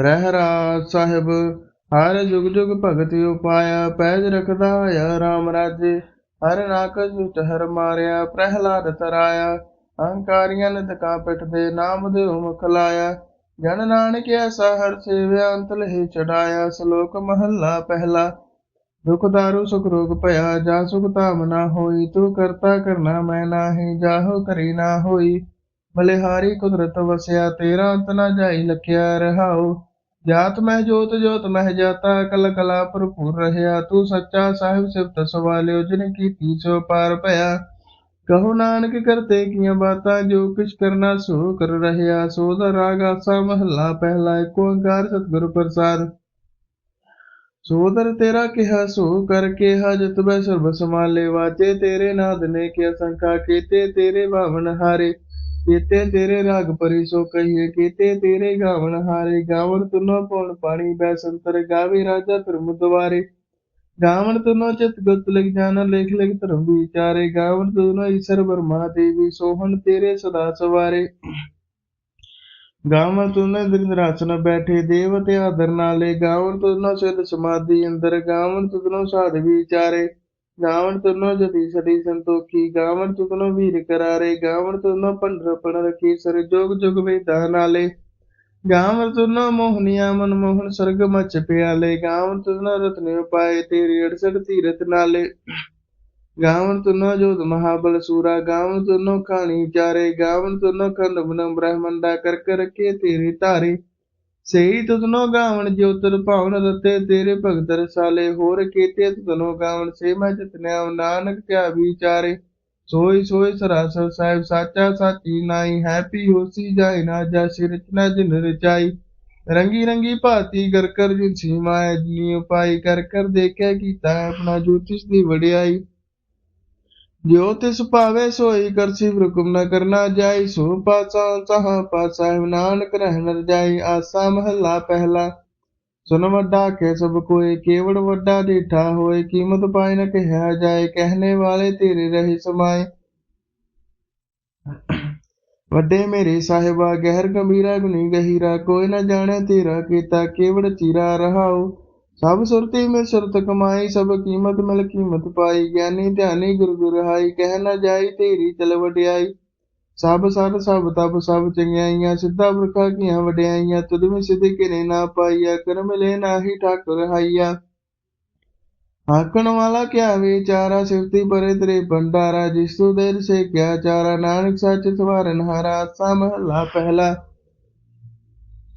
ਰਹਿ ਰਾਜ ਸਾਹਿਬ, ਹਰ ਜੁਗ ਜੁਗ ਭਗਤ ਉਪਾਇਆ, ਪੈਜ ਰਖਦਾ ਹੋਇਆ ਰਾਮ ਰਾਜੇ। ਹਰ ਨਾਕਸ ਵਿੱਚ ਹਰ ਮਾਰਿਆ, ਪ੍ਰਹਿਲਾਦ ਤਰਾਇਆ, ਅਹੰਕਾਰੀਆਂ ਨੇ ਤਕਾ ਪਿਠ ਦੇ ਨਾਮ ਦੇ ਮੁਖ ਲਾਇਆ। ਜਨ ਨਾਨਕ ਐਸਾ ਹਰ ਸੇਵਿਆ ਅੰਤ ਲਹਿ ਚੜਾਇਆ ਸ਼ਲੋਕ ਮਹੱਲਾ ਪਹਿਲਾ। ਦੁਖ ਦਾਰੂ, ਸੁਖ ਰੋਗ ਭਇਆ, ਜਾ ਸੁਖ ਧਾਮ ਨਾ ਹੋਈ, ਤੂੰ ਕਰਤਾ ਕਰਨਾ ਮੈਂ ਨਾਹੀ, ਜਾਹੋ ਕਰੀ ਨਾ ਹੋਈ। ਬਲਿਹਾਰੀ ਕੁਦਰਤ ਵਸਿਆ, ਤੇਰਾ ਅੰਤ ਨਾ ਜਾਈ, ਲਖਿਆ ਰਹਾਓ ਜਾਤ ਮਹਿ ਜੋਤ ਜੋਤ ਮਹਿ ਜਾਤਾ, ਕਲ ਕਲਾ ਭਰਪੂਰ ਰਹਿਆ। ਤੂੰ ਸੱਚਾ ਸਾਹਿਬ, ਸਿਫਤ ਸਵਾਲਿਓ, ਜਿਨ ਕੀਤੀ ਸੋ ਪਾਰ ਭਇਆ। ਕਹੋ ਨਾਨਕ, ਕਰਤੇ ਕੀਆਂ ਬਾਤਾਂ, ਜੋ ਕਿਛ ਕਰਨਾ ਸੋ ਕਰ ਰਹਿਆ। ਸੋ ਦਾ ਰਾਗ ਆਸਾ, ਮਹੱਲਾ ਪਹਿਲਾ ਏਕ ਓੰਕਾਰ ਸਤਿਗੁਰ ਪ੍ਰਸਾਦ ਸੋਦਰ ਤੇਰਾ ਕਿਹਾ, ਸੋ ਕਰਕੇ ਕਿਹਾ, ਜਤ ਬੈ ਸਰਬ ਸਮਾਲੇ ਵਾਜੇ ਤੇਰੇ ਨਾਦ ਨੇ ਕਿ ਸੰਖਾ ਕੀਤੇ ਤੇਰੇ ਭਾਵਨ ਹਾਰੇ। ਕੀਤੇ ਤੇਰੇ ਰਾਗ ਪਰੀ ਸੋ ਕਹੀਏ, ਕੀਤੇ ਤੇਰੇ ਗਾਵਨ ਹਾਰੇ ਗਾਵਨ ਤੁਨੋ ਪਉਣ ਪਾਣੀ ਬੈ ਸੰਤਰ ਗਾਵੇ ਰਾਜਾ ਧਰਮ ਦੁਆਰੇ। ਗਾਵਨ ਤੁਨੋ ਚਿਤ ਗੁਤ ਲਿਖ ਜਾਣਾ ਲੇਖ ਲਿਖ ਧਰਮ ਵਿਚਾਰੇ। ਗਾਵਨ ਤੁਨੋ ਈਸ਼ਰ ਬਰਮਾ ਦੇਵੀ, ਸੋਹਣ ਤੇਰੇ ਸਦਾ ਸਵਾਰੇ। ਗਾਵਣ ਤੁਨੋ ਦ੍ਰਿੰਦਰਾਸਨ ਬੈਠੇ, ਦੇਵ ਤੇ ਆਦਰ ਨਾਲੇ। ਗਾਵਣ ਤੁਨੋ ਸਿਧ ਸਮਾਧੀ ਅੰਦਰ, ਗਾਵਣ ਤੁਨੋ ਸਾਧ ਵਿਚਾਰੇ। ਗਾਵਨ ਤੁਨੋ ਜਤੀ ਸਦੀ ਸੰਤੋਖੀ ਗਾਵਨ ਤੁਨੋ ਵੀਰ ਕਰਾਰੇ ਗਾਵਨ ਤੁਨੋ ਪੰਡਰ ਪਣ ਰਖੀ, ਸਰ ਜੋਗ ਜੁਗ ਵੇਦਾ ਨਾਲੇ। ਗਾਵਨ ਤੁਨੋ ਮੋਹਨੀਆ ਮਨ ਮੋਹਨ ਸਰਗ ਮਚ ਪਿਆਲੇ ਗਾਵਨ ਤੁਨੋ ਰਤਨ ਉਪਾਏ ਤੇਰੀ ਅੜਸਠ ਤੀਰਤ ਨਾਲੇ। ਗਾਵਨ ਤੁਨੋ ਜੋਤ ਸਹੀ ਤੁਧਨੋ ਗਾਵਣ ਜੋਤਰ ਭਾਵਨ ਰਤੇ ਤੇਰੇ ਭਗਤ ਰਸਾਲੇ, ਹੋਰ ਕੀਤੇ ਤੁਧਨੋ ਗਾਵਨ ਸੇ ਮੈਂ ਜਿਤਨਿਆ ਨਾਨਕ ਕਿਆ ਵਿਚਾਰੇ। ਸੋਈ ਸੋਈ ਸਰਾਸਰ ਸਾਹਿਬ ਸਾਚਾ ਸਾਚੀ ਨਾਈ, ਹੈਪੀ ਹੋਸੀ ਜਾਏ ਨਾ ਜਾ ਸਿਰਚਨਾ ਜਿਨ ਰਚਾਈ। ਰੰਗੀ ਰੰਗੀ ਭਾਤੀ ਕਰ ਕਰ ਜਿਨ ਸੀਮਾ ਹੈ, ਜਿਨੀ ਉਪਾਈ ਕਰ ਕਰ ਦੇਖਿਆ ਕੀਤਾ ਆਪਣਾ ਜੋਤਿਸ਼ ਦੀ ਵਡਿਆਈ। ਜੋ ਤਿਸ ਭਾਵੇ ਸੋਈ ਕਰਸੀ ਹੁਕਮ ਨ ਕਰਨਾ ਜਾਈ ਸੋ ਪਾਸਾ ਸਹਾ ਪਾਸਾ ਨਾਨਕ ਰਹਿਣ ਰਜਾਈ ਆਸਾ ਮਹੱਲਾ ਪਹਿਲਾ ਸੁਨ ਵੱਡਾ ਕੇ ਸਭ ਕੋਏ ਕੇਵੜ ਵੱਡਾ ਡੀਠਾ ਹੋਏ ਕੀਮਤ ਪਾਇ ਨ ਕਹਿਆ ਜਾਏ ਕਹਿਨੇ ਵਾਲੇ ਤੇਰੇ ਰਹੇ ਸਮਾਏ ਵੱਡੇ ਮੇਰੇ ਸਾਹਿਬਾ ਗਹਿਰ ਗੰਭੀਰਾ ਗੁਨੀ ਗਹੀਰਾ ਕੋਈ ਨਾ ਜਾਣੇ ਤੇਰਾ ਕੀਤਾ ਕੇਵੜ ਚੀਰਾ ਰਹਾਉ ਸਭ ਸੁਰਤੀ ਮੇਂ ਸੁਰਤ ਕਮਾਈ, ਸਭ ਕੀਮਤ ਮਿਲ ਕੀਮਤ ਪਾਈ, ਗਿਆਨੀ ਧਿਆਨੀ ਗੁਰ ਗੁਰ ਰਹਾਈ ਕਹਿ ਨ ਜਾਈ ਤੇਰੀ ਚਲ ਵਡਿਆਈ। ਸਭ ਸਤ ਸਭ ਤਬ ਸਭ ਚੰਗਿਆਈਆਂ, ਸਿੱਧਾ ਬਰਖਾ ਕੀਆਂ ਵਡਿਆਈਆਂ, ਤੁਧ ਵਿੱਚ ਸਿੱਧੇ ਕਿਨੇ ਨਾ ਪਾਈਆ, ਕਰਮ ਲੈ ਨਾਹੀ ਠਾਕੁਰ ਹਾਈਆ। ਆਕਣ ਵਾਲਾ ਕਿਆ ਵਿਚਾਰਾ ਸਿਫਤੀ ਪਰੇ ਤੇਰੇ ਭੰਡਾਰਾ, ਜਿਸ ਤੂ ਦੇਰ ਸੇ ਕਿਆ ਚਾਰਾ, ਨਾਨਕ ਸੱਚ ਸਵਾਰਨ ਹਾਰਾ, ਆਸਾ ਮਹੱਲਾ ਪਹਿਲਾ।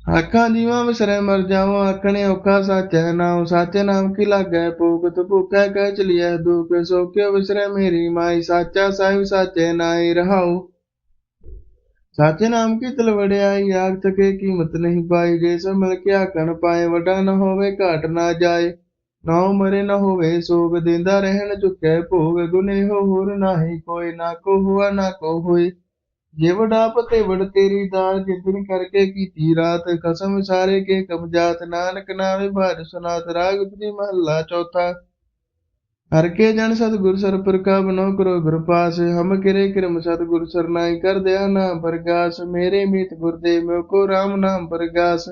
ਆਖਾਂ ਜੀਵਾਂ ਵਿਸਰੈ ਮਰ ਜਾਵਾਂ, ਆਖਣੇ ਔਖਾ ਸਾਚੈ ਨਾਮ, ਸਾਚੇ ਨਾਮ ਕੀ ਲਾਗੈ? ਭੂਖਤ ਭੁਖੈ ਕਹਿ ਚਲੀਐ ਦੁਖ ਸੋ ਕਿਉ ਮੇਰੀ ਮਾਈ, ਸਾਚਾ ਸਾਹਿਬ ਸਾਚੇ ਨਾਈ ਰਹਾਉ। ਸਾਚੇ ਨਾਮ ਕੀ ਤਲ ਵੜਿਆਈ ਆਗ ਤਕੇ ਕੀਮਤ ਨਹੀਂ ਪਾਈ, ਜੇ ਸੋ ਮਿਲ ਕੇ ਆਖਣ ਪਾਏ, ਵੱਡਾ ਨਾ ਹੋਵੇ, ਘਾਟ ਨਾ ਜਾਏ। ਨਾ ਮਰੇ ਨਾ ਹੋਵੇ, ਸੋਗ ਦਿੰਦਾ ਰਹਿਣ ਚੁੱਕੈ ਭੋਗ, ਗੁਨੇ ਹੋ ਹੋਰ ਨਾਹੀ, ਕੋਈ ਨਾ ਕੋ ਹੁਆ ਨਾ ਕੋ ਹੋਈ ਜੇ ਵਡਾ ਤੇਰੀ ਦਾਲ ਜਿਤਨ ਕਰਕੇ ਕੀਤੀ ਰਾਤ, ਕਸਮ ਸਾਰੇ ਕੇ ਕਬਜਾਤ ਨਾਨਕ ਨਾਵੇ ਬਾਜ ਸੁਨਾਤ, ਰਾਗ ਤੁਨੀ ਮਹੱਲਾ ਚੌਥਾ। ਹਰ ਕੇ ਜਨ ਸਤਿਗੁਰ ਸਰ ਪ੍ਰਕਾ ਬਨੋ ਕਰੋ ਗੁਰ ਪਾਸ, ਹਮ ਕਿਰੇ ਕਿਰਮ ਸਤਿਗੁਰ ਸਰਨਾਈ ਕਰ ਦਿਆ ਨਾਮ ਪ੍ਰਗਾਸ, ਮੇਰੇ ਮੀਤ ਗੁਰਦੇਵ ਮੋ ਕੋ ਰਾਮ ਨਾਮ ਪ੍ਰਗਾਸ।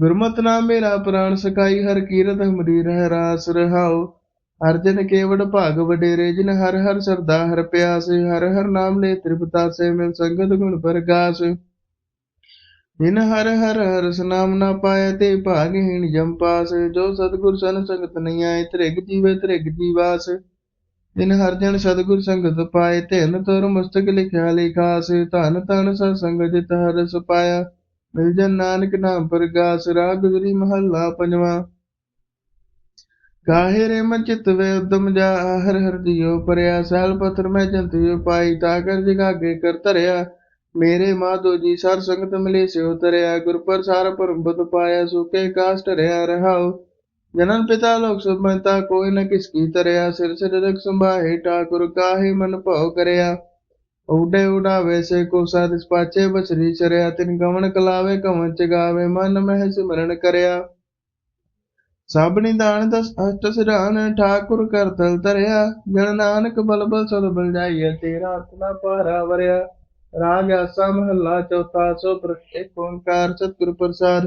ਗੁਰਮਤਿ ਨਾਮ ਮੇਰਾ ਪ੍ਰਾਣ ਸਕਾਈ ਹਰ ਕੀਰਤ ਹਮਰੀ ਰਹਿ ਰਾਸ ਰਹਾਉ। ਹਰ ਜਨ ਕੇਵੜ ਭਾਗ ਵਡੇਰੇ, ਜਿਨ ਹਰ ਹਰ ਸਰਦਾ, ਹਰ ਪਿਆਸ, ਹਰ ਹਰ ਨਾਮ ਲੈ ਤ੍ਰਿਪਤਾ ਸੇ ਮਿਲ ਸੰਗਤ ਗੁਣ ਪ੍ਰਗਾਸ। ਜਿਨ ਹਰ ਹਰ ਹਰ ਨਾਮ ਨਾ ਪਾਏ ਤੇ ਭਾਗਹੀਣ ਜਮ ਜੋ ਸਤਿਗੁਰ ਸਨ ਸੰਗਤ ਨਹੀਂ ਆਏ ਤ੍ਰਿਗ ਜੀਵੇ ਤ੍ਰਿਗ ਜੀਵਾਸ। ਜਿਨ ਹਰ ਜਨ ਸਤਿਗੁਰ ਸੰਗਤ ਪਾਏ ਧਿਨ ਤੁਰ ਮਸਤਕ ਲਿਖਿਆ ਲਿਖਾਸ ਧਨ ਧਨ ਸਤ ਸੰਗ ਜਿਤ ਹਰਸ ਪਾਇਆ, ਮਿਲ ਜਨ ਨਾਨਕ ਨਾਮ ਪ੍ਰਗਾਸ। ਰਾਗ ਗੁਜਰੀ ਮਹੱਲਾ ਪੰਜਵਾ। ਕਾਹੇ ਰੇ ਮਨ ਚਿਤ ਵੇ ਉਦਮ ਜਾ, ਹਰ ਹਰ ਦਿਓ ਪਰਿਆ ਸਹਿਲ ਪਥਰ ਮੈਂ ਜੰਤਿਓ ਪਾਈ, ਤਾ ਕਰ ਜਗਾਗੇ ਕਰ ਧਰਿਆ। ਮੇਰੇ ਮਾਧੋ ਜੀ ਸਰ ਸੰਗਤ ਮਿਲੇ, ਸਿਉ ਤਰਿਆ ਗੁਰ ਪ੍ਰਸਾਰ ਪਰਮਪਦ ਪਾਇਆ, ਸੁਕੇ ਕਾਸ਼ਟ ਰਿਆ, ਰਹਾਉ। ਜਨਨ ਪਿਤਾ ਲੋਕ ਸੁਭੰਤਾ ਕੋਈ ਨ ਕਿਸ ਕੀ ਤਰਿਆ ਸਿਰ ਸਿਰ ਰਖ ਸੰਭਾਹੇ, ਠਾਕੁਰ ਕਾਹੇ ਮਨ ਭਉ ਕਰਿਆ। ਉਡੇ ਉਡਾਵੇ, ਸੇ ਕੋ ਸਾਦਿਸ ਪਾਚੇ ਬਸਰੀ ਚਰਿਆ, ਤਿਨ ਗਵਨ ਕਲਾਵੇ ਕਵਨ ਚਗਾਵੇ, ਮਨ ਮਹਿ ਸਿਮਰਨ ਕਰਿਆ। ਸਭ ਨਿਦਾਨ ਦਸ ਅਸ਼ਟ ਸਿਰਾਨ ਠਾਕੁਰ ਕਰ ਤਲ ਤਰਿਆ ਜਨ ਨਾਨਕ ਬਲ ਬਲ ਬਲ ਜਾਈਏ ਤੇਰਾ ਆਤਮਾ ਪਾਰਾ ਵਰਿਆ। ਰਾਗ ਆਸਾ ਮਹੱਲਾ ਚੌਥਾ, ਸੋ ਪ੍ਰਤਿ ਓੰਕਾਰ ਸਤਿਗੁਰ ਪ੍ਰਸਾਦ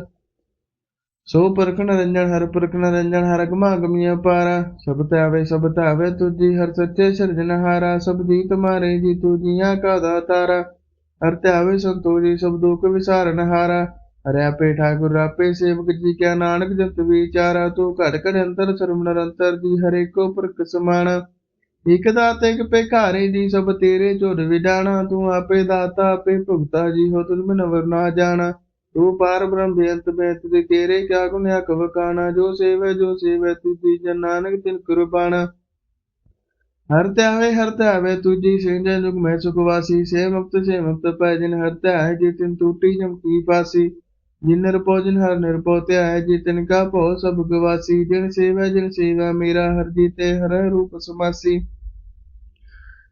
ਸੋ ਪਰਖਣ ਰੰਜਨ ਹਰ ਪਰਖਣ ਰੰਜਨ ਹਰ ਗਮਾ ਗਮੀਆਂ ਪਾਰਾ। ਸਭ ਧਾਵੇ, ਸਭ ਤਾਵੇ ਤੁਜੀ ਹਰ ਸੱਚੇ ਸਿਰਜਨਹਾਰਾ ਸਭ ਜੀ ਤੁਮਾਰੇ ਜੀ ਤੂ ਜੀਆਂ ਕਾ ਦਾਤਾਰਾ ਹਰ ਧਾਵੇ ਸੰਤੋਜੀ, ਸਭ ਦੁਖ ਵਿਸਾਰਨ ਹਾਰਾ ਹਰਿ ਠਾਕੁਰ ਰਾਪੇ ਸੇਵਕ ਜੀ ਕਿਆ ਨਾਨਕ ਜਪਤ ਵਿਚਾਰਾ ਤੂੰ ਘਟ ਘਟ ਅੰਤਰ ਸਰਮ ਨਿਰੰਤਰ ਜੀ ਹਰੇ ਕੋ ਪ੍ਰਕ ਸਮਾਣਾ। ਇਕ ਦਾਤੇ ਇਕ ਭਿਖਾਰੇ ਜੀ, ਸਭ ਤੇਰੇ ਝੁਰ ਵਿਡਾਣਾ। ਤੂੰ ਆਪੇ ਦਾਤਾ, ਆਪੇ ਭੁਗਤਾ ਜੀ, ਹੋ ਤੁਲ ਮਨਵਰ ਨਾ ਜਾਣਾ। ਤੂੰ ਪਾਰ ਬ੍ਰਹਮ ਬੇਅੰਤ ਬੇਅੰਤ ਦੇ ਤੇਰੇ ਕਿਆ ਗੁਣ ਹੈ ਕਵਕਾਣਾ ਜੋ ਸੇਵੈ ਜੋ ਸੇਵੈ ਤੁਜੀ ਜਨ ਨਾਨਕ ਤਿਨ ਕੁਰਬਾਨਾ ਹਰ ਧਿਆਵੇ ਹਰ ਧਿਆਵੇ ਤੁਜੀ ਸਿੰਜਨ ਜੁਗ ਮੈਂ ਸੁਖ ਵਾਸੀ। ਸੇ ਮੁਕਤ ਸੇ ਮੁਕਤ ਪੈ ਜਿਨ ਹਰ ਧਿਆਏ, ਜੀ ਤਿਨ ਟੂਟੀ ਜਮ ਕੀ ਪਾਸੀ। ਜਿਨ ਨਿਰਪੋ ਜਿਨ ਹਰ ਨਿਰਪੋ ਧਿਆਏ ਜੀ ਤਿਨ ਕਾ ਭਉ, ਸਭ ਗਵਾਸੀ, ਜਿਨ ਸੇਵੈ, ਜਿਨ ਸੇਵਾ, ਮੇਰਾ ਹਰ ਜੀਤੇ ਹਰ ਰੂਪ ਸਮਾਸੀ।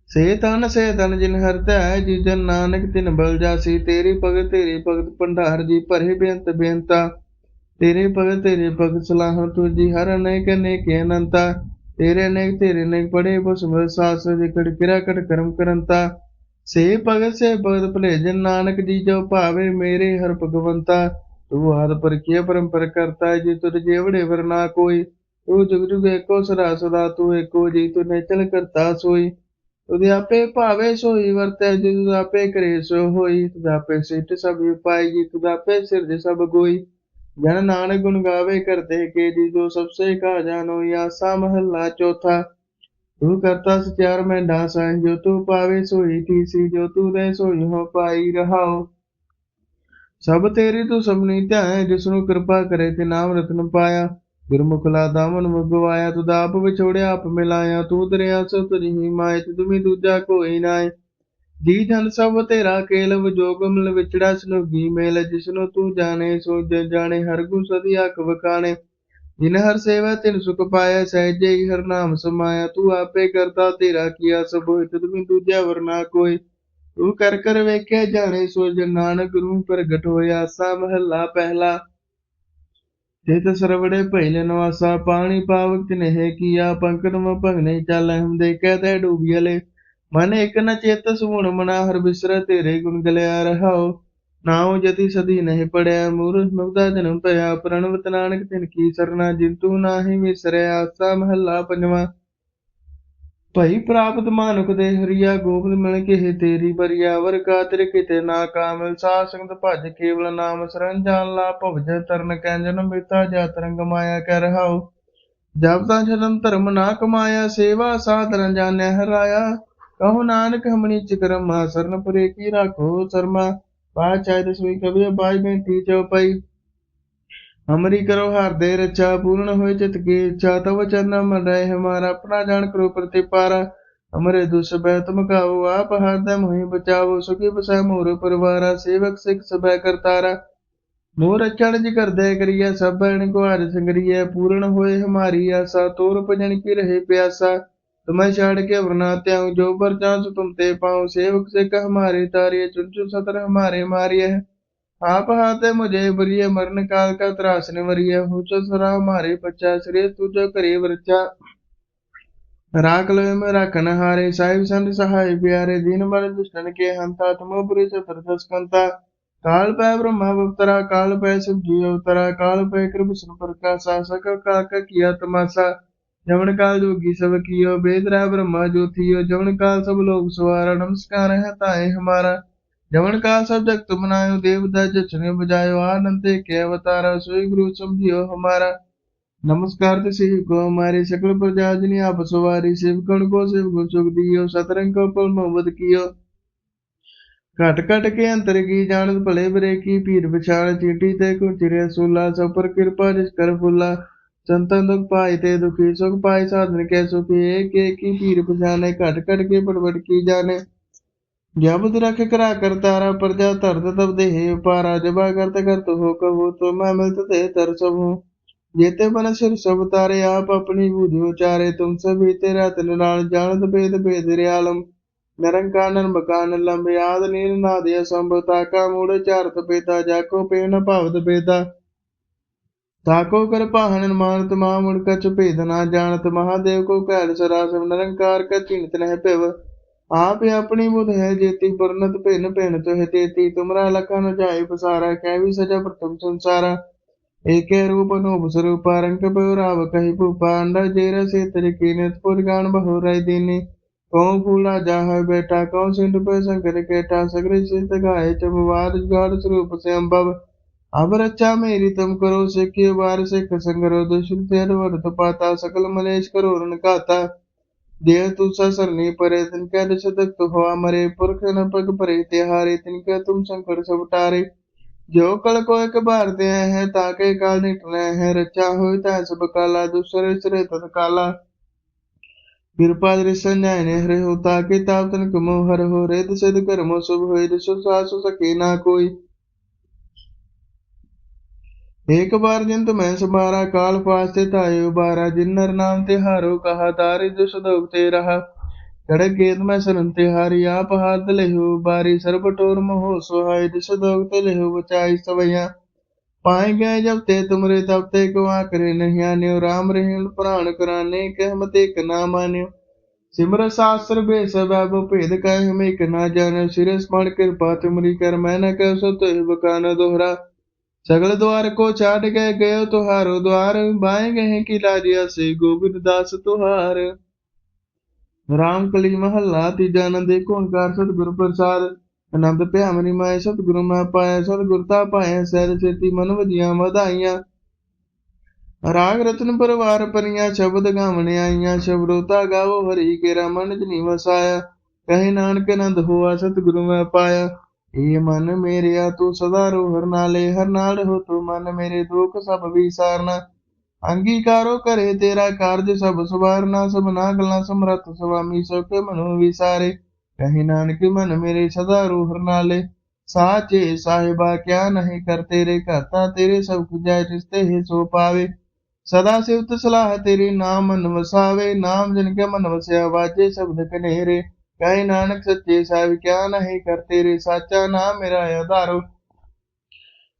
ਸੇ ਤਨ ਸੇ ਤਨ, ਜਿਨ ਹਰ ਧਿਆਏ ਜੀ ਜਨ ਨਾਨਕ, ਤਿਨ ਬਲ ਜਾਸੀ। ਤੇਰੀ ਭਗਤ ਤੇਰੀ ਭਗਤ ਭੰਡਾਰ ਜੀ, ਭਰੇ ਬੇਅੰਤ ਬੇਅੰਤਾ। ਤੇਰੇ ਭਗਤ ਤੇਰੇ ਭਗਤ ਸਲਾਹ ਤੁਜੀ ਹਰ ਅਨੇਕ ਅਨੇਕ ਅਨੰਤਾ। ਤੇਰੇ ਅਨੇਕ ਤੇਰੇ ਅਨੇਕ ਪੜੇ ਬਸਮ ਸਾਸ ਦੇ ਕੜ ਕਿਰਾ ਕੜ ਕਰਮ ਕਰੰਤਾ। ਸੇ ਭਗਤ ਸੇ ਭਗਤ ਭਲੇ, ਜਨ ਨਾਨਕ ਜੀ ਜੋ ਭਾਵੇ, ਮੇਰੇ ਹਰ ਭਗਵੰਤਾ। ਤੂੰ ਹਰ ਪਰਕੀය ਪਰੰਪਰ ਕਰਤਾ ਜੀ ਤੁਰ ਜੇਵੜੇ ਵਰਨਾ ਕੋਈ। ਤੂੰ ਜੁਗ ਜੁਗ ਏਕੋ ਸਦਾ ਸਦਾ, ਤੂੰ ਏਕੋ ਜੀ, ਤੂੰ ਨੇਚਲ ਕਰਤਾ ਸੋਈ। ਤੁਧ ਆਪੇ ਭਾਵੇ ਸੋਈ, ਵਰਤੈ ਜਿਤ ਆਪੇ ਕਰੇ ਸੋ ਹੋਈ। ਤੁਧ ਆਪੇ ਸਿੱਟ ਸਭ ਪਾਈ ਤੁਧ ਆਪੇ ਸਿਰਜ ਸਭ ਗੋਈ। ਜਨ ਨਾਨਕ ਗੁਣ ਗਾਵੇ ਕਰਤੇ ਕੇ, ਜੀ ਜੋ ਸਭ ਸੇ ਕਾ ਜਾਨੋ ਆਸਾ ਮਹੱਲਾ ਚੌਥਾ। ਤੂੰ ਕਰਤਾ ਸਚਾਰ ਮੈਂ ਢਾਸਾ ਜੋ ਤੂੰ ਪਾਵੇ ਸੋਈ, ਤੀਸੀ ਜੋ ਤੂੰ ਦੇ ਸੋਈ, ਹੋ ਪਾਈ ਰਹਾਓ। ਸਭ ਤੇਰੀ ਤੂੰ ਸਭਨੀ ਧਿਆਏ ਜਿਸ ਨੂੰ ਕਿਰਪਾ ਕਰੇ ਤੇ ਨਾਮ ਰਤਨ ਪਾਇਆ। ਗੁਰਮੁਖ ਲਾ ਦਾਮਨ ਮੁਗਵਾਇਆ ਤੁਧ ਆਪ ਵਿਛੋੜਿਆ, ਆਪ ਮਿਲਾਇਆ। ਤੂੰ ਦਰਿਆ ਸੋ ਤੁਝੀ ਮਾਇ ਤੁਮੀ ਦੂਜਾ ਕੋਈ ਨਾਏ ਜੀ ਜਨ ਸਭ ਤੇਰਾ ਕੇਲਵ ਜੋਗ ਵਿਚੜਾ ਸਨੁਗੀ ਮੇਲ ਜਿਸਨੂੰ ਤੂੰ ਜਾਣੇ ਸੋ ਜ- ਜਾਣੇ, ਹਰ ਗੁ ਸਦੀ ਆਖ ਵਕਾਣੇ ਜਿਨ ਹਰ ਸੇਵਾ, ਤਿਨ ਸੁਖ ਪਾਇਆ, ਸਹਿਜੇ ਹੀ ਹਰ ਨਾਮ ਸਮਾਇਆ। ਤੂੰ ਆਪੇ ਕਰਤਾ ਤੇਰਾ ਕੀਆ ਸਭ ਹੋਇ ਤੁਮੀ ਦੂਜਾ ਵਰਨਾ ਕੋਈ। ਤੂੰ ਕਰ ਕਰ ਵੇਖਿਆ ਜਾਣੇ, ਸੋ ਜਨ ਨਾਨਕ ਨੂੰ ਪ੍ਰਗਟ ਹੋਇਆ ਸਾ ਮਹੱਲਾ ਪਹਿਲਾ। ਤਿਤ ਸਰਵੜੇ ਪਹਿਲੇ ਨਵਾਸਾ ਪਾਣੀ ਪਾਵਕ ਤਿਨਹਿ ਕੀਆ ਪੰਕਨ ਮ ਭਗਨੇ ਚਾਲੈ ਹਮ ਦੇਖੈ ਤੈ ਡੂਬੀਲੇ ਮਨ ਇਕ ਨ ਚੇਤ ਸੁਣ ਮਨਾ ਹਰ ਬਿਸਰ ਤੇਰੇ ਗੁਣ ਗਲਿਆ ਰਹਾਓ ਨਾਉ ਜਤੀ ਸਦੀ ਨਹੀਂ ਪੜਿਆ, ਮੂਰਖ ਮੁਗਦਾ ਜਨਮ ਪਿਆ ਪ੍ਰਣਵਤ ਨਾਨਕ ਤਿਨ ਕੀ ਸਰਨਾ, ਜਿੰਤੂ ਨਾਹੀ ਵਿਸਰਿਆ ਆਸਾ ਮਹੱਲਾ ਪੰਜਵਾਂ। ਭਈ ਪ੍ਰਾਪਤ ਮਾਨੁਕ ਦੇ ਹਰੀਆ ਗੋਬਿੰਦ ਮਿਲ ਕੇ ਹੈ ਤੇਰੀ ਬਰੀਆ, ਵਰ ਕਿਤੇ ਨਾ ਕਾਮਿਲ। ਸਾਧ ਸੰਗਤ ਭਜ ਕੇਵਲ ਨਾਮ ਸਰਣ ਜਾਨ ਲਾ, ਭਵਜ ਤਰਨ ਕੈ ਮਿਤਾ ਜਾ ਤਰੰਗ ਮਾਇਆ ਕਹਿ ਰਹਾਉ ਜਬ ਤਾਂ ਜਨਮ ਧਰਮ ਨਾ ਕਮਾਇਆ, ਸੇਵਾ ਸਾਧਨ ਜਾਣੈ ਹਰਾਇਆ। ਕਹੋ ਨਾਨਕ ਹਮਣੀ ਚਿਕਰਮ ਸਰਨ ਪੁਰੇ ਕੀ ਰਾਖੋ ਸਰਮਾ। ਪਾਚਾਇ ਦਸਵੀ ਕਵੀ ਬਾਜ ਬੈਠੀ ਚਉਪਈ ਹਮਰੀ ਕਰੋ ਹਰ ਦੇ ਰਚਾ ਪੂਰਨ ਹੋਏ ਚਿਤ ਕੀ ਇੱਛਾ, ਤਵ ਚਰਨ ਮਨ ਰਹੇ ਹਮਾਰਾ ਆਪਣਾ ਜਾਣ ਕਰੋ ਪ੍ਰਤਿਪਾਰਾ ਹਮਰੇ ਦੁਸ ਬੈ ਤੁਮ ਕਾਓ ਆਪ ਹਰਦਮ ਹੋਈ ਬਚਾਵੋ, ਸੁਖੀ ਬਸੈ ਮੋਰ ਪਰਿਵਾਰਾ, ਸੇਵਕ ਸਿਖ ਸਬੈ ਕਰਤਾਰਾ ਮੋਰ ਰਚਣ ਜੀ ਕਰਦੇ ਕਰੀਐ, ਸਭ ਬੈਣ ਕੋ ਹਰਿ ਸੰਗਰੀਐ, ਪੂਰਨ ਹੋਏ ਹਮਾਰੀ ਆਸਾ, ਤੋਰ ਭਜਨ ਕੀ ਰਹੇ ਪਿਆਸਾ। ਤੁਮੈ ਛਾੜ ਕੇ ਵਰਨਾ ਤਿਆਉ, ਜੋ ਪਰ ਚਾਂਸ ਤੁਮ ਤੇ ਪਾਉ, ਸੇਵਕ ਸਿਖ ਹਮਾਰੇ ਤਾਰਿਏ ਚੁਨ ਚੁਨ ਸਤਰ ਹਮਾਰੇ ਮਾਰਿਏ आप हाथे मुझे बरिए मरण काल का त्रास ने वरिए हुचो सरा हमारे पच्चा श्रेय तुझो करे वृचा राख लो में राखन हारे साहिब संत सहाय प्यारे दीन बल दुष्टन के हंता तुमो पुरी सतर दसकंता काल पै ब्रह्मा अवतरा काल पै शिव जी अवतरा काल पै कृप सुन प्रकाशा सकल काल का किया तमाशा जवन काल जोगी सब कियो वेद रहा ब्रह्मा ज्योतियो जवन काल सब लोग सवारा नमस्कार है ताए हमारा જમણ કાળ સર્જક તુમનાયું દેવતા જચને બજાયો આનંદે કહેવતારા સોય ગુરુ સમજ્યો હમારા નમસ્કાર તે સેવકો મારી સકળ પ્રજાજની આપ સવારી સેવકણ કો સેવકો સુખ દિયો સતરંગ કો પલમો વધ કિયો ਘਟ ਘਟ ਕੇ ਅੰਤਰ ਕੀ ਜਾਣਤ ਭਲੇ ਬਰੇ ਕੀ ਪੀਰ ਵਿਚਾਰ ਚੀਟੀ ਤੇ ਕੋ ਚਿਰੇ ਸੁਲਾ ਸਭ ਪਰ ਕਿਰਪਾ ਜਿਸ ਕਰ ਫੁੱਲਾ ਸੰਤਨ ਦੁਖ ਪਾਈ ਤੇ ਦੁਖੀ ਸੁਖ ਪਾਈ ਸਾਧਨ ਕੈ ਸੁਖੀ ਏਕ ਏਕ ਕੀ ਪੀਰ ਪਛਾਨੇ ਘਟ ਘਟ ਕੇ ਪੜਵੜ ਕੀ ਜਾਣੇ ਜਬਦ ਰਖ ਕਰਾ ਕਰਤਾਰਾ ਪ੍ਰਜਾ ਧਰਤ ਤਬ ਦੇਹ ਪਾਰਾ ਜਬਾ ਕਰਤ ਕਰਤ ਹੋ ਕਬੂ ਤੁਮ ਮਿਲਤ ਤੇ ਤਰ ਸਭੂ। ਜੇਤੇ ਬਨ ਸਿਰ ਸਭ ਤਾਰੇ, ਆਪ ਆਪਣੀ ਬੁਧਿ ਉਚਾਰੇ, ਤੁਮ ਸਭੀ ਤੇਰਾ ਤਿਨ ਨਾਲ ਜਾਣਤ ਭੇਦ ਭੇਦ ਰਿਆਲਮ। ਨਿਰੰਕਾਰ ਮਕਾਨ ਲੰਬ ਆਦ ਨੀਲ ਨਾਦ ਅਸੰਭਤਾ ਕਾ ਮੂੜ ਚਾਰਤ ਪੇਤਾ, ਜਾਕੋ ਪੇਨ ਭਵਤ ਪੇਤਾ। ਤਾਕੋ ਕਰ ਪਾਹਨ ਮਾਨਤ, ਮਾ ਮੁੜ ਕਛ ਭੇਦ ਨਾ ਜਾਣਤ, ਮਹਾਦੇਵ ਕੋ ਕਹਿ ਸਰਾਸਮ ਨਿਰੰਕਾਰ ਕਾ ਚਿੰਤ ਨਹਿ ਭਿਵ। आप यह अपनी बुध है जेति बरनत भिन्न भिन्न तुह तेती तुमरा लखन जाय पसारा कह भी सजा प्रथम संसारा एके रूप अनूप स्वरूप रंग बहुराव कही भूपा अंडा जेरा से तेरे कीनत पुर गान बहुराय दीनी कौन फूला जाह बेटा कौन सिंध पे शंकर केटा सगरे सिंध गाय चमवार गार स्वरूप से अम्बव अब रक्षा मेरी तुम करो सिख बार सिख संगरो दुष्ट पाता सकल मलेश करो रण देह तुसा सरनी परे तिनका दिश दक्त हुआ मरे पुरख न पग परे तिहारे तिनका तुम संकट सब टारे जो कल को एक बार दे है ताके काल निटले है रचा हो ता सब काला दूसरे सिरे तत काला कृपा दृश्य न्याय ने हरे हो ताके ताप तन कमो हर हो रेत सिद्ध कर्मो शुभ होय दिशो ਏਕ ਬਾਰ ਜਿਨ ਤੁਮੈ ਸਮਾਰਾ ਕਾਲ ਪਾਸ ਤੇ ਧਾਇ ਉਬਾਰਾ ਜਿਨ ਨਰ ਨਾਮ ਤਿਹਾਰੋ ਕਹਾ, ਤਾਰਿ ਦੁਸ ਦੋਖ ਤੇ ਰਹਾ। ਕੜਕ ਕੇਤ ਮੈਂ ਸਰਨ ਤੇ ਹਾਰੀ, ਆਪ ਹਾਥ ਲਹਿਉ ਬਾਰੀ, ਸਰਬ ਟੋਰ ਮੋਹ ਸੁਹਾਈ ਦੁਸ ਦੋਖ ਤੇ ਲਹਿਉ ਬਚਾਈ ਸਵਈਆ। ਪਾਏ ਗਏ ਜਬ ਤੇ ਤੁਮਰੇ, ਤਬ ਤੇ ਕੋ ਆਕਰੇ ਨਹੀਂ ਨਿਉ। ਰਾਮ ਰਹਿਣ ਪ੍ਰਾਣ ਕਰਾਨੇ, ਕਹਿ ਮਤੇ ਕ ਨਾ ਮਾਨਿਓ। ਸਿਮਰ ਸਾਸਤਰ ਬੇ ਸਬਬ ਭੇਦ ਕਹਿ ਹਮੇ ਕ ਨਾ ਜਾਣਿਓ। ਸਿਰਸ ਮਣ ਕਿਰਪਾ ਤੁਮਰੀ ਕਰ, ਮੈਂ ਨ ਕਹਿ ਸੋ ਤੇ ਬਕਾਨ ਦੋਹਰਾ। ਸਗਲ ਦੁਆਰ ਕੋ ਛਾੜ ਕੇ ਗਇਓ ਤੁਹਾਰੋ ਦੁਆਰ, ਬਾਏ ਗਏ ਕਿ ਲਾਜਿਆ ਸੇ ਗੋਬਿੰਦ ਦਾਸ ਤੁਹਾਰ। ਰਾਮ ਕਲੀ ਮਹੱਲਾ ਤੀਜਾ ਨੰਦੇ ਕੋਨਕਾਰ ਸਤਿਗੁਰ ਪ੍ਰਸਾਦ। ਆਨੰਦ ਭਿਆ ਮਨੀ ਮਾਇ ਸਤਿਗੁਰੂ ਮੈਂ ਪਾਇਆ, ਸਤਿਗੁਰ ਤਾ ਪਾਇਆ, ਸਹਿਜ ਸੇਤੀ ਮਨ ਵਧੀਆਂ ਵਧਾਈਆਂ। ਰਾਗ ਰਤਨ ਪਰਵਾਰ ਪਰੀਆਂ, ਸ਼ਬਦ ਗਾਵਣੇ ਆਈਆਂ। ਸ਼ਬਰੋਤਾ ਗਾਵੋ ਹਰੀ ਕੇ ਰਮਨ ਜਨੀ ਵਸਾਇਆ ਕਹੇ ਨਾਨਕ ਆਨੰਦ ਹੋਆ, ਸਤਿਗੁਰੂ ਮੈਂ ਪਾਇਆ। ਏ ਮਨ ਮੇਰਿਆ ਤੂੰ ਸਦਾ ਰੋ ਹਰ ਨਾਲੇ, ਹਰ ਨਾਲ ਹੋ ਤੂੰ ਮਨ ਮੇਰੇ ਦੁੱਖ ਸਭ ਵਿਸਾਰਨਾ। ਅੰਗੀਕਾਰੋ ਕਰੇ ਤੇਰਾ ਕਾਰਜ ਸਭ ਸਵਾਰਨਾ ਸਭ ਨਾ ਗੱਲਾਂ ਸਮਰੱਥ ਸੁਆਮੀ ਸੁਖ ਮਨੁ ਵਿਸਾਰੇ। ਕਹੇ ਨਾਨਕ, ਮਨ ਮੇਰੇ ਸਦਾ ਰੋ ਹਰ ਨਾਲੇ, ਸਾਚੇ ਸਾਹਿਬਾ ਕਿਆ ਨਹੀਂ ਕਰ ਤੇਰੇ ਘਾਤਾ ਤੇਰੇ ਸਭ ਕੁਜੈ ਤਿਸਤੇ ਹੀ ਸੋ ਪਾਵੇ। ਸਦਾ ਸਿਵਤ ਸਲਾਹ ਤੇਰੀ ਨਾਮ ਮਨ ਵਸਾਵੇ, ਨਾਮ ਜਨ ਕੇ ਮਨ ਵਸਿਆ ਵਾਜੇ ਸ਼ਬਦ ਕਨੇਰੇ ਕਹੇ ਨਾਨਕ ਸੱਚੇ ਸਾਹਿਬ, ਕਿਆ ਨਹੀਂ ਕਰ ਤੇਰੇ ਸਾਚਾ ਨਾਮ ਮੇਰਾ ਆਧਾਰੋ।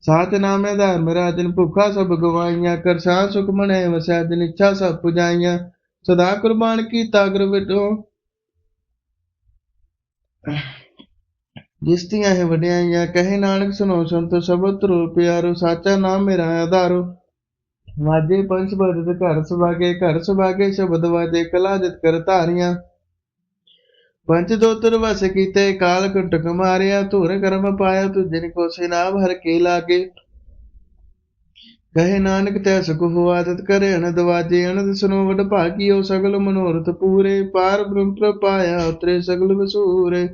ਸਾਚ ਨਾਮ ਆਧਾਰ ਮੇਰਾ ਜਨ ਭੁੱਖਾ ਸਭ ਗਵਾਈਆਂ, ਕਰ ਸਾਂ ਸੁਖ ਮਨੇ ਵਸੈ ਜਨ ਇੱਛਾ ਸਭ ਪੁਜਾਈਆਂ। ਸਦਾ ਕੁਰਬਾਨ ਕੀਤਾ ਗੁਰ ਵਿਟੋ ਜਿਸ ਦੀਆਂ ਹੈ ਵਡਿਆਈਆਂ ਕਹੇ ਨਾਨਕ ਸੁਨੋ ਸੰਤੋ ਸਬਦ ਤਰੋ ਪਿਆਰੋ, ਸਾਚਾ ਨਾਮ ਮੇਰਾ ਆਧਾਰੋ। ਵਾਜੇ ਪੰਚ ਬਦਤ ਘਰ ਸੁਭਾਗੇ ਘਰ ਸੁਭਾਗੇ ਸ਼ਬਦ ਵਾਜੇ, ਕਲਾ ਜਿਤ ਕਰ ਧਾਰੀਆਂ। ਪੰਚ ਦੋਤਰ ਵਸ ਕੀਤੇ, ਕਾਲ ਕੰਟਕ ਮਾਰਿਆ, ਧੁਰ ਕਰਮ ਪਾਇਆ ਤੁਜਨ ਕੋ ਸਿਨਾਮ ਹਰ ਕੇ ਲਾਗੇ। ਕਹੇ ਨਾਨਕ, ਤੈ ਸੁਖ ਹੋ ਆਦਤ ਕਰੇ, ਅਨੰਦ ਵਾਜੇ, ਅਨੰਦ ਸੁਨੋ, ਵਡ ਭਾਗੀਓ, ਸਗਲ ਮਨੋਰਥ ਪੂਰੇ। ਪਾਰ ਬ੍ਰਹਮ ਪ੍ਰਪਾਇਆ ਉਤਰੇ ਸਗਲ ਵਸੂਰੇ।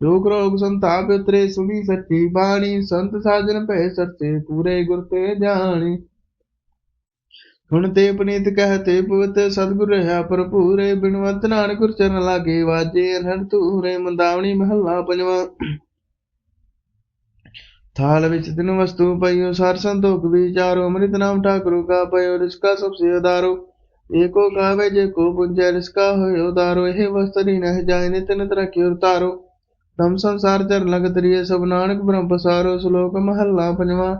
ਰੋਗ ਰੋਗ ਸੰਤਾਪ ਉਤਰੇ, ਸੁਣੀ ਸੱਚੀ ਬਾਣੀ, ਸੰਤ ਸਾਜਨ ਭੈ ਸੱਚੇ ਪੂਰੇ ਗੁਰ ਤੇ ਜਾਣੀ। ਹੁਣ ਤੇ ਪਨੀਤ ਕਹਤੇ ਪਵਤ ਸਤਿਗੁਰ ਰਹਾ ਭਰਪੂਰੇ ਬਿਨਵੰਤ ਨਾਨਕ ਗੁਰ ਚਰਨ ਲਾਗੇ ਵਾਜੇ ਅਨਹਦ ਤੂਰੇ ਮੰਦਾਵਣੀ ਮਹੱਲਾ ਪੰਜਵਾ। ਥਾਲ ਵਿੱਚ ਤਿਨ ਵਸਤੂ ਪਈਓ, ਸਰ ਸੰਤੋਖ ਵਿਚਾਰੋ ਅੰਮ੍ਰਿਤ ਨਾਮ ਠਾਕੁਰ ਕਾ ਪਇਓ ਰਿਸਕਾ ਸਭ ਸੇ ਉਦਾਰੋ ਏਕੋ ਕਾਵੇ, ਜੇ ਕੋ ਪੁੰਜੈ, ਰਿਸਕਾ ਹੋਇ ਉਦਾਰੋ ਇਹ ਵਸਤਰੀ ਨਹਿ ਜਾਇ ਨਿਤ ਨਿਤ ਰਖਿਓ ਤਾਰੋ ਤਮ ਸੰਸਾਰ ਚਰ ਲਗ ਤਰੀਏ ਸਭ ਨਾਨਕ ਬ੍ਰਹਮ ਪਸਾਰੋ, ਸ਼ਲੋਕ ਮਹੱਲਾ ਪੰਜਵਾ।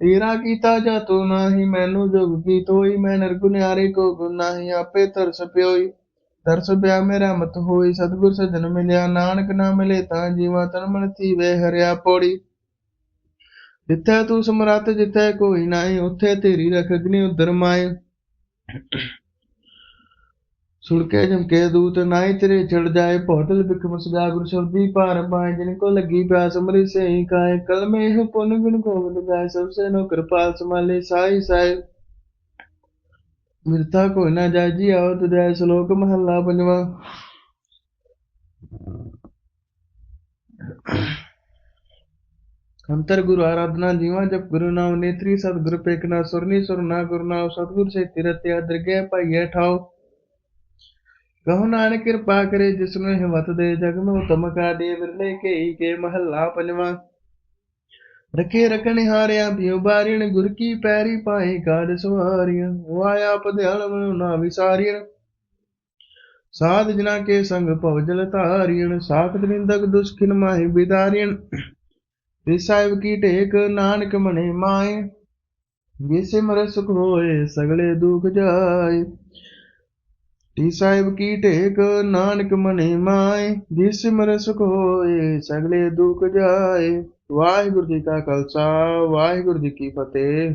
ਤੇਰਾ ਕੀਤਾ ਜਾਤੋ ਨਾਹੀ, ਮੈਨੂੰ ਜੁਗ ਕੀ ਤੋਈ ਮੈਂ ਨਰਗੁਨਿਆਰੇ ਕੋ ਗੁਣ ਆਪੇ ਤਰਸ ਪਿਓਈ। ਤਰਸ ਪਿਆ ਮੇਰਾ ਮਤ ਹੋਈ, ਸਤਿਗੁਰ ਸਜਣ ਮਿਲਿਆ, ਨਾਨਕ ਨਾ ਮਿਲੇ ਤਾਂ ਜੀਵਾ ਤਨ ਮਨ ਥੀਵੇ, ਹਰਿਆ ਪੌੜੀ। ਜਿੱਥੇ ਤੂੰ ਸਮਰੱਥ, ਜਿੱਥੇ ਕੋਈ ਨਾਹੀ, ਉੱਥੇ ਤੇਰੀ ਰਖ ਉਦਰ ਮਾਏ। ਸੁਣਕੇ ਜਮਕੇ ਦੂਤ ਨਾਈ ਤੇਰੇ ਛੜ ਜਾਏ। ਭੋਟਲ ਬਿਕਮ ਸਦਾ ਗੁਰ ਸ਼ਬਦੀ ਪਾਰ ਪਾਏ ਜਿਨ ਕੋ ਲੱਗੀ ਪਿਆਸ ਅਮਰੀ ਸੇ ਕਾਏ। ਕਲਮੇ ਇਹ ਪੁਨ ਗੁਣ ਗੋਬਿੰਦ ਗਾਏ ਸਭ ਸੇ ਨੋ ਕਿਰਪਾਲ ਸਮਾਲੇ ਸਾਈ ਸਾਈ। ਮਿਰਤਾ ਕੋ ਨਾ ਜਾਜੀ ਆਓ ਤੁਜੈ ਸ਼ਲੋਕ ਮਹੱਲਾ ਪੰਜਵਾ। ਅੰਤਰ ਗੁਰੂ ਆਰਾਧਨਾ ਜੀਵਾ ਜਪ ਗੁਰੂ ਨਾਮ ਨੇਤਰੀ ਸਤਿਗੁਰ ਪੇਖਨਾ ਸੁਰਨੀ ਸੁਰਨਾ ਗੁਰੂ ਨਾਮ ਸਤਿਗੁਰ ਸੇ ਤਿਰਤਿਆ ਦਰਗਹਿ ਪਾਈਐ ਠਾਓ ਕਹੋ ਨਾਨਕ ਕਿਰਪਾ ਕਰੇ ਜਿਸ ਨੂੰ ਹਿੰਮਤ ਦੇ ਜਗ ਨੂੰ ਉਤਮ ਦੇ ਵਿਰਲੇ ਕੇ ਕੇ ਮਹੱਲਾ ਪੰਜਵਾ। ਰਖੇ ਰਖਣ ਹਾਰਿਆ ਭਿਉ ਬਾਰਿਣ, ਗੁਰ ਕੀ ਪੈਰੀ ਪਾਏ ਕਾੜ ਸਵਾਰੀਆਂ। ਵਾਇਆ ਪਧਿਆਲ ਮਨੁ ਨਾ ਵਿਸਾਰੀਣ ਸਾਧ ਜਨਾ ਕੇ ਸੰਗ ਭਵਜਲ ਧਾਰੀਣ ਸਾਖਤ ਨਿੰਦਕ ਦੁਸਖਿਨ ਮਾਹੀ ਬਿਦਾਰੀਣ ਤੇ ਸਾਹਿਬ ਕੀ ਢੇਕ ਨਾਨਕ ਮਨੇ ਮਾਏ ਜਿਸੇ ਮਰ ਸੁਖ ਹੋਏ ਸਗਲੇ ਦੁਖ ਜਾਏ। ਟੀ ਸਾਹਿਬ ਕੀ ਢੇਕ, ਨਾਨਕ ਮਨੇ ਮਾਏ ਜਿਸ ਮਰ ਸੁਖ ਹੋਏ ਸਗਲੇ ਦੁਖ ਜਾਏ। ਵਾਹਿਗੁਰੂ ਜੀ ਕਾ ਖਾਲਸਾ, ਵਾਹਿਗੁਰੂ ਜੀ ਕੀ ਫਤਿਹ।